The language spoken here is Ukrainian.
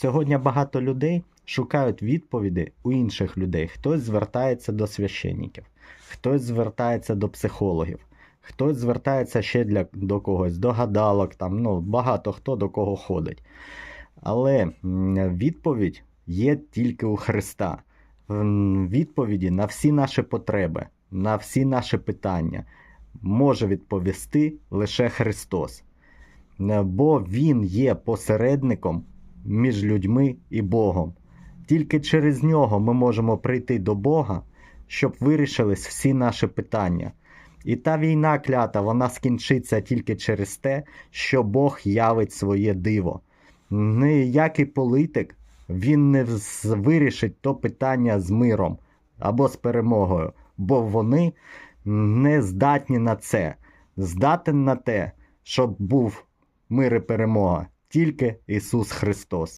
Сьогодні багато людей шукають відповіді у інших людей. Хтось звертається до священників, хтось звертається до психологів, хтось звертається ще для, до когось, до гадалок, там, ну, багато хто до кого ходить. Але відповідь є тільки у Христа. Відповіді на всі наші потреби, на всі наші питання може відповісти лише Христос. Бо Він є посередником між людьми і Богом. Тільки через нього ми можемо прийти до Бога, щоб вирішились всі наші питання. І та війна клята, вона скінчиться тільки через те, що Бог явить своє диво. Ніякий політик він не вирішить то питання з миром або з перемогою, бо вони не здатні на це. Здатен на те, щоб був мир і перемога тільки Ісус Христос.